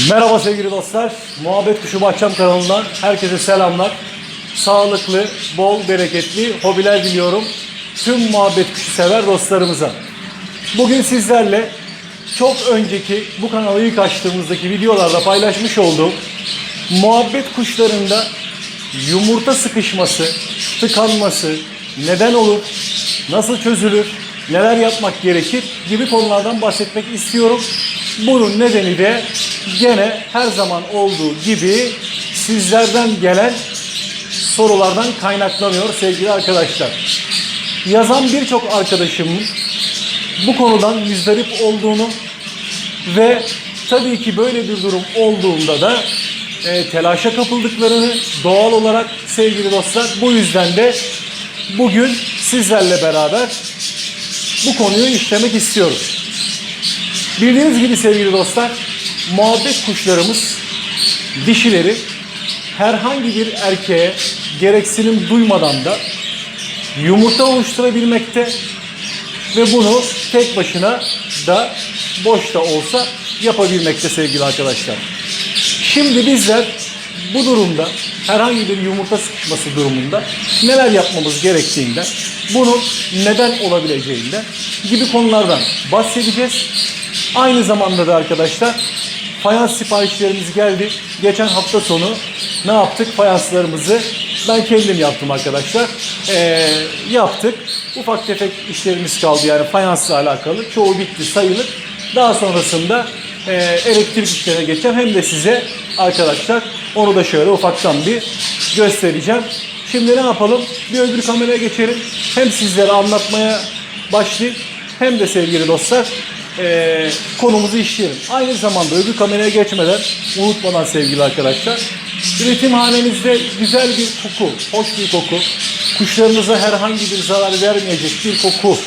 Merhaba sevgili dostlar. Muhabbet Kuşu Bahçem kanalından herkese selamlar. Sağlıklı, bol, bereketli hobiler diliyorum. Tüm muhabbet kuşu sever dostlarımıza. Bugün sizlerle çok önceki bu kanalı ilk açtığımızdaki videolarda paylaşmış olduğum muhabbet kuşlarında yumurta sıkışması, tıkanması, neden olur, nasıl çözülür, neler yapmak gerekir gibi konulardan bahsetmek istiyorum. Bunun nedeni de gene her zaman olduğu gibi sizlerden gelen sorulardan kaynaklanıyor sevgili arkadaşlar. Yazan birçok arkadaşımın bu konudan müzdarip olduğunu ve tabii ki böyle bir durum olduğunda da e, telaşa kapıldıklarını doğal olarak sevgili dostlar bu yüzden de bugün sizlerle beraber bu konuyu işlemek istiyoruz. Bildiğiniz gibi sevgili dostlar muhabbet kuşlarımız dişileri herhangi bir erkeğe gereksinim duymadan da yumurta oluşturabilmekte ve bunu tek başına da boş da olsa yapabilmekte sevgili arkadaşlar. Şimdi bizler bu durumda herhangi bir yumurta sıkışması durumunda neler yapmamız gerektiğinden, bunun neden olabileceğinden gibi konulardan bahsedeceğiz. Aynı zamanda da arkadaşlar fayans siparişlerimiz geldi. Geçen hafta sonu ne yaptık? Fayanslarımızı ben kendim yaptım arkadaşlar. Ee, yaptık. Ufak tefek işlerimiz kaldı yani fayansla alakalı. Çoğu bitti sayılır. Daha sonrasında e, elektrik işlerine geçeceğim. Hem de size arkadaşlar onu da şöyle ufaktan bir göstereceğim. Şimdi ne yapalım? Bir öbür kameraya geçelim. Hem sizlere anlatmaya başlayayım hem de sevgili dostlar e, konumuzu işleyelim. Aynı zamanda öbür kameraya geçmeden unutmadan sevgili arkadaşlar üretimhanenizde güzel bir koku, hoş bir koku, kuşlarınıza herhangi bir zarar vermeyecek bir koku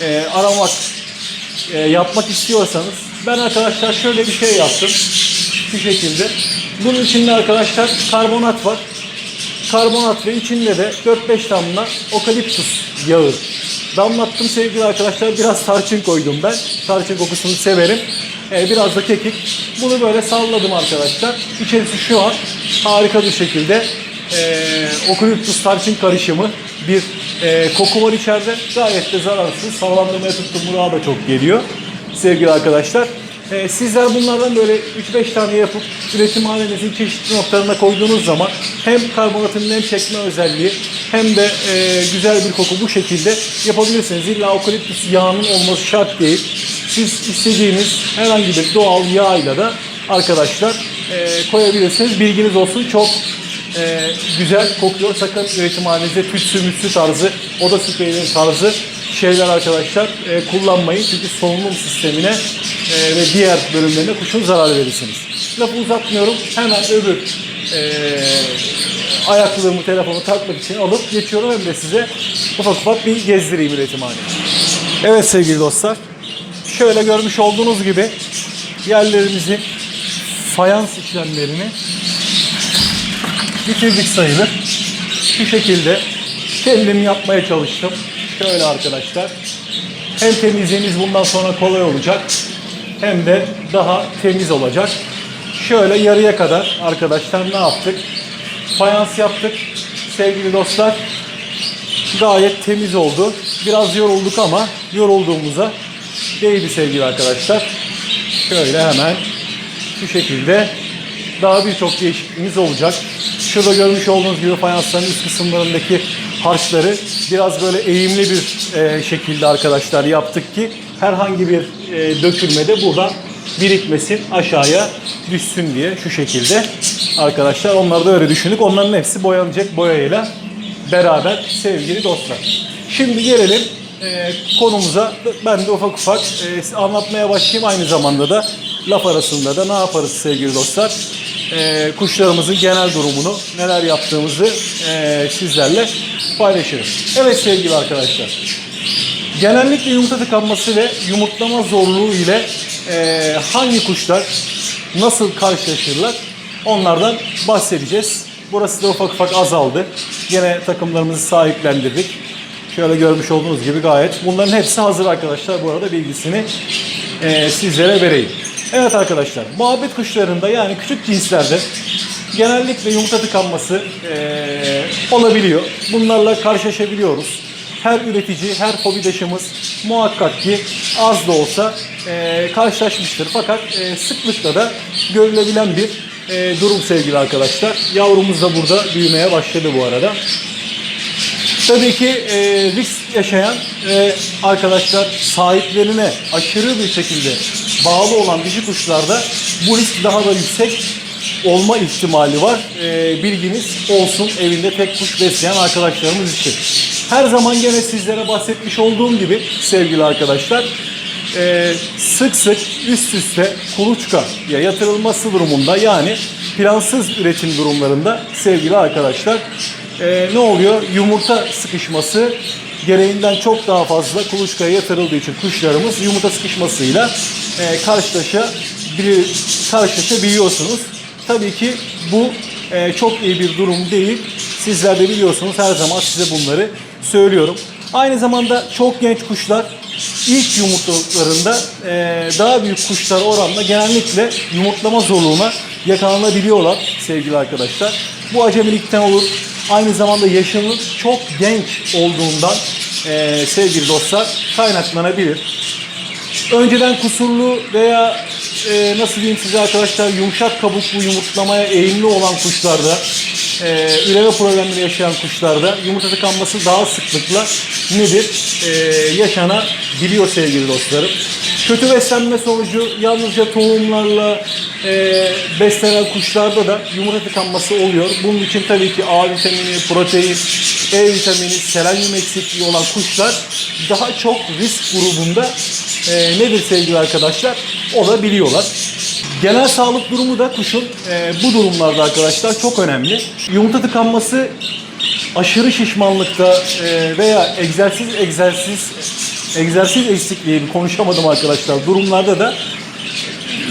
e, aramak, e, yapmak istiyorsanız ben arkadaşlar şöyle bir şey yaptım. Şu şekilde. Bunun içinde arkadaşlar karbonat var. Karbonat ve içinde de 4-5 damla okaliptus yağı damlattım sevgili arkadaşlar. Biraz tarçın koydum ben. Tarçın kokusunu severim. Ee, biraz da kekik. Bunu böyle salladım arkadaşlar. İçerisi şu an harika bir şekilde e, okaliptus tarçın karışımı bir e, koku var içeride. Gayet de zararsız. Sallandırmaya tuttum. Murağa da çok geliyor. Sevgili arkadaşlar. Ee, sizler bunlardan böyle 3-5 tane yapıp üretimhanenizin çeşitli noktalarına koyduğunuz zaman hem karbonatın nem çekme özelliği hem de e, güzel bir koku bu şekilde yapabilirsiniz. İlla okaliptüs yağının olması şart değil. Siz istediğiniz herhangi bir doğal yağ da arkadaşlar e, koyabilirsiniz. Bilginiz olsun çok e, güzel kokuyor. Sakın üretimhanenizde tütsü mütsü tarzı, oda spreyleri tarzı şeyler arkadaşlar e, kullanmayın. Çünkü solunum sistemine e, ve diğer bölümlerine kuşun zarar verirsiniz. Lafı uzatmıyorum. Hemen öbür e, ayaklığımı, telefonu takmak için alıp geçiyorum. Hem de size ufak ufak bir gezdireyim üretimhaneyi. Evet sevgili dostlar. Şöyle görmüş olduğunuz gibi yerlerimizi fayans işlemlerini bitirdik sayılır. Şu şekilde kendim yapmaya çalıştım. Şöyle arkadaşlar. Hem temizliğimiz bundan sonra kolay olacak. Hem de daha temiz olacak. Şöyle yarıya kadar arkadaşlar ne yaptık? Fayans yaptık. Sevgili dostlar. Gayet temiz oldu. Biraz yorulduk ama yorulduğumuza değdi sevgili arkadaşlar. Şöyle hemen şu şekilde daha birçok değişikliğimiz olacak. Şurada görmüş olduğunuz gibi fayansların üst kısımlarındaki harçları biraz böyle eğimli bir e, şekilde arkadaşlar yaptık ki herhangi bir e, dökülme de buradan birikmesin aşağıya düşsün diye şu şekilde arkadaşlar onları da öyle düşündük. Onların hepsi boyanacak boyayla beraber sevgili dostlar. Şimdi gelelim e, konumuza. Ben de ufak ufak e, anlatmaya başlayayım. Aynı zamanda da laf arasında da ne yaparız sevgili dostlar? E, kuşlarımızın genel durumunu, neler yaptığımızı e, sizlerle paylaşırız. Evet sevgili arkadaşlar. Genellikle yumurta tıkanması ve yumurtlama zorluğu ile e, hangi kuşlar nasıl karşılaşırlar onlardan bahsedeceğiz. Burası da ufak ufak azaldı. Yine takımlarımızı sahiplendirdik. Şöyle görmüş olduğunuz gibi gayet. Bunların hepsi hazır arkadaşlar. Bu arada bilgisini e, sizlere vereyim. Evet arkadaşlar, muhabbet kuşlarında yani küçük cinslerde genellikle yumurta tıkanması eee, olabiliyor. Bunlarla karşılaşabiliyoruz. Her üretici, her hobidaşımız muhakkak ki az da olsa eee, karşılaşmıştır. Fakat eee, sıklıkla da görülebilen bir eee, durum sevgili arkadaşlar. Yavrumuz da burada büyümeye başladı bu arada. Tabii ki e, risk yaşayan e, arkadaşlar sahiplerine aşırı bir şekilde bağlı olan dişi kuşlarda bu risk daha da yüksek olma ihtimali var. E, bilginiz olsun evinde tek kuş besleyen arkadaşlarımız için. Her zaman gene sizlere bahsetmiş olduğum gibi sevgili arkadaşlar e, sık sık üst üste kuluçkaya yatırılması durumunda yani plansız üretim durumlarında sevgili arkadaşlar e, ne oluyor? Yumurta sıkışması gereğinden çok daha fazla kuluçkaya yatırıldığı için kuşlarımız yumurta sıkışmasıyla e, karşılaşabilir, karşılaşabiliyorsunuz. Tabii ki bu e, çok iyi bir durum değil. Sizler de biliyorsunuz her zaman size bunları söylüyorum. Aynı zamanda çok genç kuşlar ilk yumurtalıklarında e, daha büyük kuşlar oranla genellikle yumurtlama zorluğuna yakalanabiliyorlar sevgili arkadaşlar. Bu acemilikten olur. Aynı zamanda yaşının çok genç olduğundan e, sevgili dostlar kaynaklanabilir. Önceden kusurlu veya e, nasıl diyeyim size arkadaşlar yumuşak kabuklu yumurtlamaya eğimli olan kuşlarda e, üreme problemleri yaşayan kuşlarda yumurta tıkanması daha sıklıkla nedir? E, yaşanabiliyor sevgili dostlarım. Kötü beslenme sonucu yalnızca tohumlarla e, beslenen kuşlarda da yumurta tıkanması oluyor. Bunun için tabii ki A vitamini, protein, E vitamini, selenyum eksikliği olan kuşlar daha çok risk grubunda e, nedir sevgili arkadaşlar? Olabiliyorlar. Genel sağlık durumu da kuşun e, bu durumlarda arkadaşlar çok önemli. Yumurta tıkanması aşırı şişmanlıkta e, veya egzersiz egzersiz egzersiz eksikliği konuşamadım arkadaşlar durumlarda da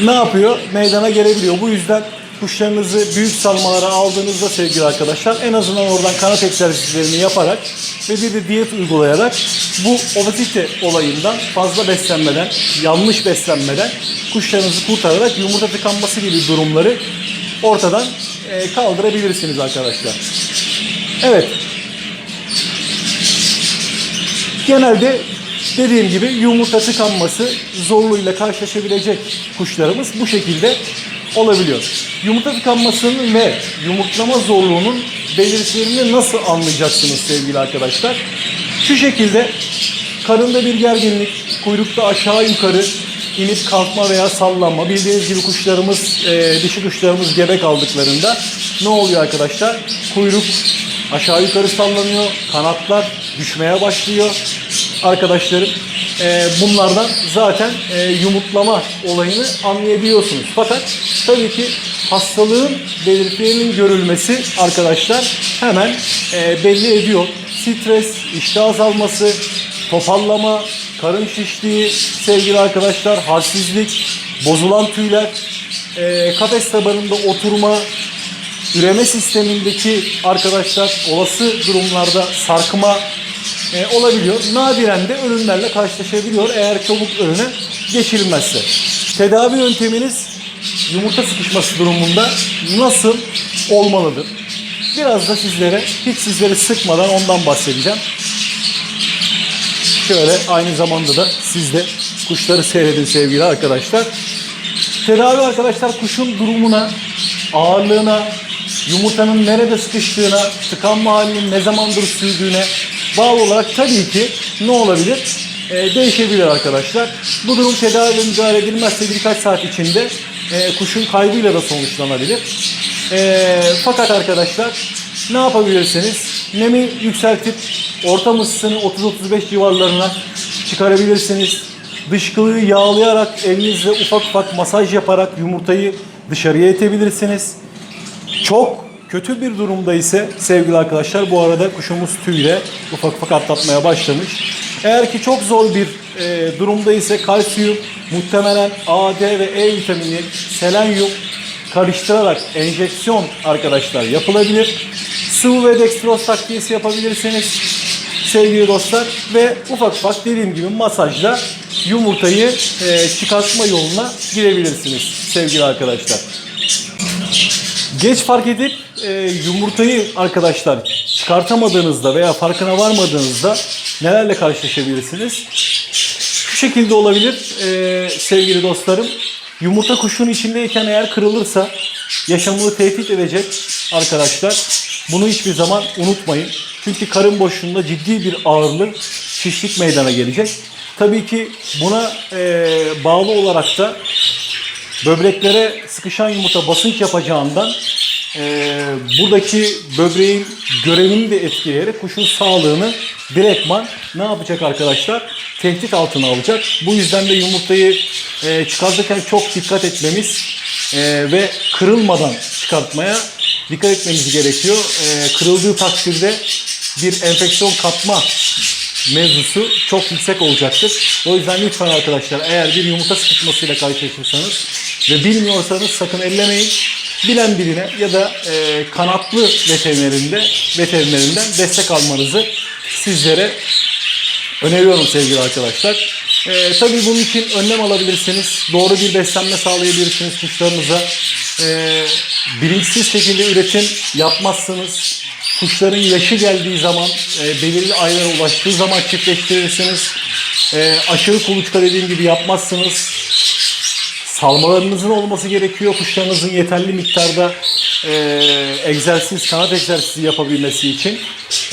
ne yapıyor? Meydana gelebiliyor. Bu yüzden kuşlarınızı büyük salmalara aldığınızda sevgili arkadaşlar en azından oradan kanat egzersizlerini yaparak ve bir de diyet uygulayarak bu obezite olayından fazla beslenmeden, yanlış beslenmeden kuşlarınızı kurtararak yumurta tıkanması gibi durumları ortadan e, kaldırabilirsiniz arkadaşlar. Evet. Genelde dediğim gibi yumurta tıkanması zorluğuyla karşılaşabilecek kuşlarımız bu şekilde olabiliyor. Yumurta tıkanmasının ve yumurtlama zorluğunun belirtilerini nasıl anlayacaksınız sevgili arkadaşlar? Şu şekilde karında bir gerginlik, kuyrukta aşağı yukarı inip kalkma veya sallanma. Bildiğiniz gibi kuşlarımız, e, dişi kuşlarımız gebe kaldıklarında ne oluyor arkadaşlar? Kuyruk aşağı yukarı sallanıyor, kanatlar düşmeye başlıyor. Arkadaşlarım e, bunlardan zaten e, yumurtlama olayını anlayabiliyorsunuz. Fakat tabii ki hastalığın belirtilerinin görülmesi arkadaşlar hemen e, belli ediyor. Stres, iştah azalması, topallama, karın şişliği, sevgili arkadaşlar, halsizlik, bozulan tüyler, e, kafes tabanında oturma, üreme sistemindeki arkadaşlar olası durumlarda sarkma e, olabiliyor. Nadiren de ölümlerle karşılaşabiliyor eğer çabuk önüne geçilmezse. Tedavi yönteminiz yumurta sıkışması durumunda nasıl olmalıdır? Biraz da sizlere hiç sizleri sıkmadan ondan bahsedeceğim. Şöyle aynı zamanda da siz de kuşları seyredin sevgili arkadaşlar. Tedavi arkadaşlar kuşun durumuna, ağırlığına, yumurtanın nerede sıkıştığına, tıkanma halinin ne zamandır sürdüğüne bağlı olarak tabii ki ne olabilir? Ee, değişebilir arkadaşlar. Bu durum tedavi ve müdahale edilmezse birkaç saat içinde e, kuşun kaybıyla da sonuçlanabilir. E, fakat arkadaşlar ne yapabilirsiniz? Nemi yükseltip ortam ısısını 30-35 civarlarına çıkarabilirsiniz. Dışkılığı yağlayarak elinizle ufak ufak masaj yaparak yumurtayı dışarıya itebilirsiniz. Çok kötü bir durumda ise sevgili arkadaşlar bu arada kuşumuz tüyle ufak ufak atlatmaya başlamış. Eğer ki çok zor bir e, durumda ise kalsiyum, muhtemelen A, D ve E vitamini, selenyum karıştırarak enjeksiyon arkadaşlar yapılabilir. Sıvı ve dextroz takviyesi yapabilirsiniz sevgili dostlar ve ufak ufak dediğim gibi masajla yumurtayı e, çıkartma yoluna girebilirsiniz sevgili arkadaşlar. Geç fark edip e, yumurtayı arkadaşlar çıkartamadığınızda veya farkına varmadığınızda nelerle karşılaşabilirsiniz? Şu şekilde olabilir e, sevgili dostlarım. Yumurta kuşun içindeyken eğer kırılırsa yaşamını tehdit edecek arkadaşlar. Bunu hiçbir zaman unutmayın. Çünkü karın boşluğunda ciddi bir ağırlık, şişlik meydana gelecek. Tabii ki buna e, bağlı olarak da böbreklere sıkışan yumurta basınç yapacağından e, buradaki böbreğin görevini de etkileyerek kuşun sağlığını direktman ne yapacak arkadaşlar? Tehdit altına alacak. Bu yüzden de yumurtayı e, çıkartırken çok dikkat etmemiz e, ve kırılmadan çıkartmaya dikkat etmemiz gerekiyor. E, kırıldığı takdirde bir enfeksiyon kapma mevzusu çok yüksek olacaktır. O yüzden lütfen arkadaşlar eğer bir yumurta sıkışmasıyla karşılaşırsanız ve bilmiyorsanız sakın ellemeyin. Bilen birine ya da e, kanatlı veterinerinde veterinerinden destek almanızı sizlere öneriyorum sevgili arkadaşlar. E, tabii bunun için önlem alabilirsiniz. Doğru bir beslenme sağlayabilirsiniz kuşlarınıza. E, bilinçsiz şekilde üretim yapmazsınız. Kuşların yaşı geldiği zaman, e, belirli aylara ulaştığı zaman çiftleştirirsiniz. E, aşırı kuluçka dediğim gibi yapmazsınız. Salmalarınızın olması gerekiyor. Kuşlarınızın yeterli miktarda e, egzersiz, kanat egzersizi yapabilmesi için.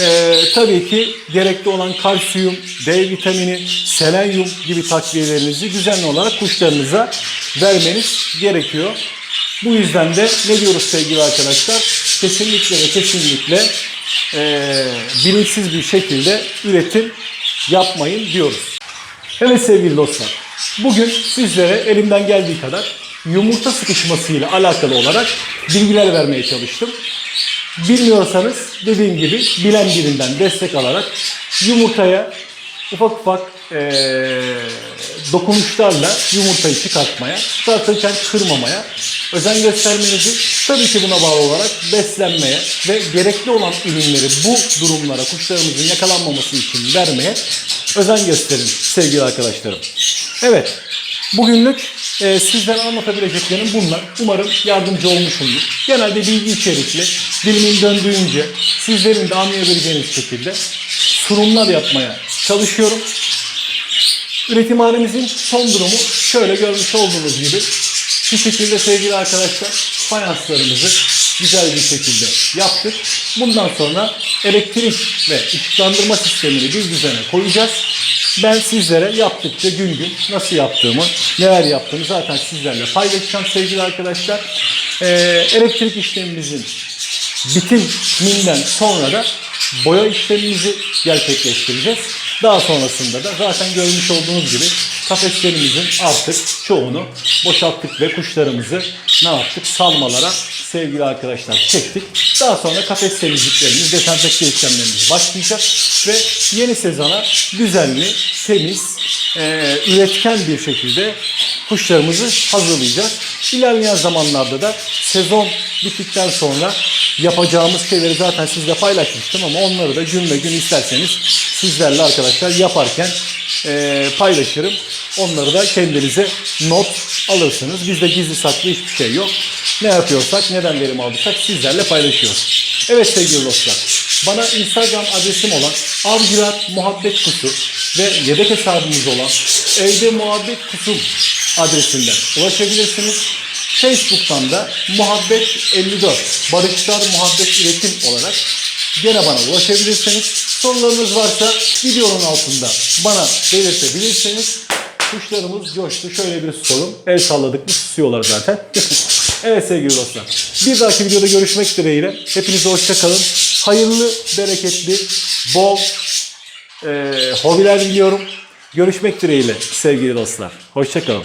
E, tabii ki gerekli olan kalsiyum, D vitamini, selenyum gibi takviyelerinizi düzenli olarak kuşlarınıza vermeniz gerekiyor. Bu yüzden de ne diyoruz sevgili arkadaşlar? Kesinlikle ve kesinlikle e, bilinçsiz bir şekilde üretim yapmayın diyoruz. Evet sevgili dostlar, bugün sizlere elimden geldiği kadar yumurta sıkışmasıyla alakalı olarak bilgiler vermeye çalıştım. Bilmiyorsanız dediğim gibi bilen birinden destek alarak yumurtaya ufak ufak eee, dokunuşlarla yumurtayı çıkartmaya, çıkartırken kırmamaya özen göstermenizi tabii ki buna bağlı olarak beslenmeye ve gerekli olan ürünleri bu durumlara kuşlarımızın yakalanmaması için vermeye özen gösterin sevgili arkadaşlarım. Evet, bugünlük e, sizlere anlatabileceklerim bunlar. Umarım yardımcı olmuşumdur. Genelde bilgi içerikli, dilimin döndüğünce sizlerin de anlayabileceğiniz şekilde sunumlar yapmaya çalışıyorum. Üretimhanemizin son durumu şöyle görmüş olduğunuz gibi şu şekilde sevgili arkadaşlar fayanslarımızı güzel bir şekilde yaptık. Bundan sonra elektrik ve ışıklandırma sistemini bir düzene koyacağız. Ben sizlere yaptıkça gün gün nasıl yaptığımı, neler yaptığımı zaten sizlerle paylaşacağım sevgili arkadaşlar. Ee, elektrik işlemimizin bitiminden sonra da boya işlemimizi gerçekleştireceğiz. Daha sonrasında da zaten görmüş olduğunuz gibi kafeslerimizin artık çoğunu boşalttık ve kuşlarımızı ne yaptık? Salmalara sevgili arkadaşlar çektik. Daha sonra kafes temizliklerimiz, dezenfekte işlemlerimiz başlayacak ve yeni sezona düzenli, temiz, e, üretken bir şekilde kuşlarımızı hazırlayacağız. İlerleyen zamanlarda da sezon bittikten sonra yapacağımız şeyleri zaten sizle paylaşmıştım ama onları da ve gün isterseniz sizlerle arkadaşlar yaparken e, paylaşırım. Onları da kendinize not alırsınız. Bizde gizli saklı hiçbir şey yok. Ne yapıyorsak, neden verim aldıysak sizlerle paylaşıyoruz. Evet sevgili dostlar, bana Instagram adresim olan Avcılar Muhabbet Kutu ve yedek hesabımız olan Evde Muhabbet Kutum adresinden ulaşabilirsiniz. Facebook'tan da Muhabbet 54 Barışlar Muhabbet Üretim olarak gene bana ulaşabilirsiniz. Sorularınız varsa videonun altında bana belirtebilirsiniz. Kuşlarımız coştu. Şöyle bir susalım. El salladık mı susuyorlar zaten. evet sevgili dostlar. Bir dahaki videoda görüşmek dileğiyle. Hepinize hoşça kalın. Hayırlı, bereketli, bol e, hobiler diliyorum. Görüşmek dileğiyle sevgili dostlar. Hoşça kalın.